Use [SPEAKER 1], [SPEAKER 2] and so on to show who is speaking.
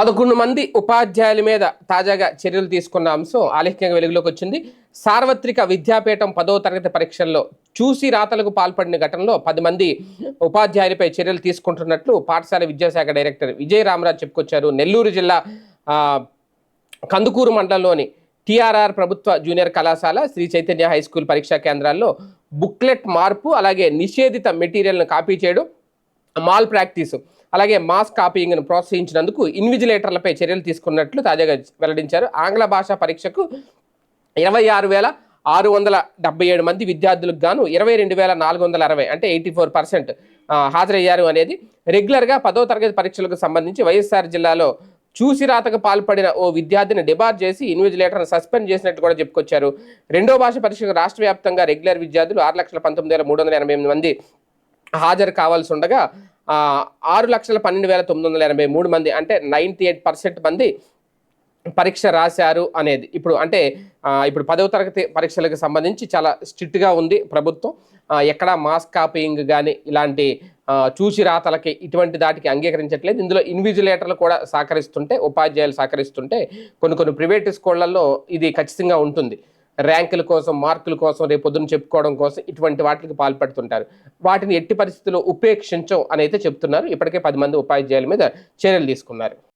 [SPEAKER 1] పదకొండు మంది ఉపాధ్యాయుల మీద తాజాగా చర్యలు తీసుకున్న అంశం ఆలస్యంగా వెలుగులోకి వచ్చింది. సార్వత్రిక విద్యాపీఠం పదవ తరగతి పరీక్షల్లో చూసి రాతలకు పాల్పడిన ఘటనలో పది మంది ఉపాధ్యాయులపై చర్యలు తీసుకుంటున్నట్లు పాఠశాల విద్యాశాఖ డైరెక్టర్ విజయ రామరాజు చెప్పుకొచ్చారు. నెల్లూరు జిల్లా కందుకూరు మండలంలోని టీఆర్ఆర్ ప్రభుత్వ జూనియర్ కళాశాల శ్రీ చైతన్య హై స్కూల్ పరీక్షా కేంద్రాల్లో బుక్లెట్ మార్పు అలాగే నిషేధిత మెటీరియల్ను కాపీ చేయడం మాల్ ప్రాక్టీసు అలాగే మాస్ కాపీయింగ్ను ప్రోత్సహించినందుకు ఇన్విజిలేటర్లపై చర్యలు తీసుకున్నట్లు తాజాగా వెల్లడించారు. ఆంగ్ల భాషా పరీక్షకు ఇరవై ఆరు వేల ఆరు వందల డెబ్బై ఏడు మంది విద్యార్థులకు గాను ఇరవై రెండు వేల నాలుగు వందల అరవై అంటే ఎయిటీ ఫోర్ పర్సెంట్ హాజరయ్యారు అనేది రెగ్యులర్గా పదో తరగతి పరీక్షలకు సంబంధించి వైఎస్ఆర్ జిల్లాలో చూసి రాతకు పాల్పడిన ఓ విద్యార్థిని డిబార్ చేసి ఇన్విజిలేటర్ను సస్పెండ్ చేసినట్టు కూడా చెప్పుకొచ్చారు. రెండో భాష పరీక్షకు రాష్ట్ర వ్యాప్తంగా రెగ్యులర్ విద్యార్థులు ఆరు లక్షల పంతొమ్మిది వేల మూడు వందల ఎనభై ఎనిమిది మంది హాజరు కావాల్సి ఉండగా ఆరు లక్షల పన్నెండు వేల తొమ్మిది వందల ఎనభై మూడు మంది అంటే నైంటీ ఎయిట్ పర్సెంట్ మంది పరీక్ష రాశారు అనేది. ఇప్పుడు అంటే ఇప్పుడు పదవ తరగతి పరీక్షలకు సంబంధించి చాలా స్ట్రిక్ట్గా ఉంది ప్రభుత్వం. ఎక్కడా మాస్ కాపీయింగ్ కానీ ఇలాంటి చూసి రాతలకి ఇటువంటి దాటికి అంగీకరించట్లేదు. ఇందులో ఇన్విజిలేటర్లు కూడా సహకరిస్తుంటే ఉపాధ్యాయులు సహకరిస్తుంటే కొన్ని కొన్ని ప్రైవేట్ స్కూళ్ళల్లో ఇది ఖచ్చితంగా ఉంటుంది. ర్యాంకుల కోసం మార్కుల కోసం రేపు పొద్దున్న చెప్పుకోవడం కోసం ఇటువంటి వాటికి పాల్పడుతుంటారు. వాటిని ఎట్టి పరిస్థితుల్లో ఉపేక్షించం అని అయితే చెప్తున్నారు. ఇప్పటికే పది మంది ఉపాధ్యాయుల మీద చర్యలు తీసుకున్నారు.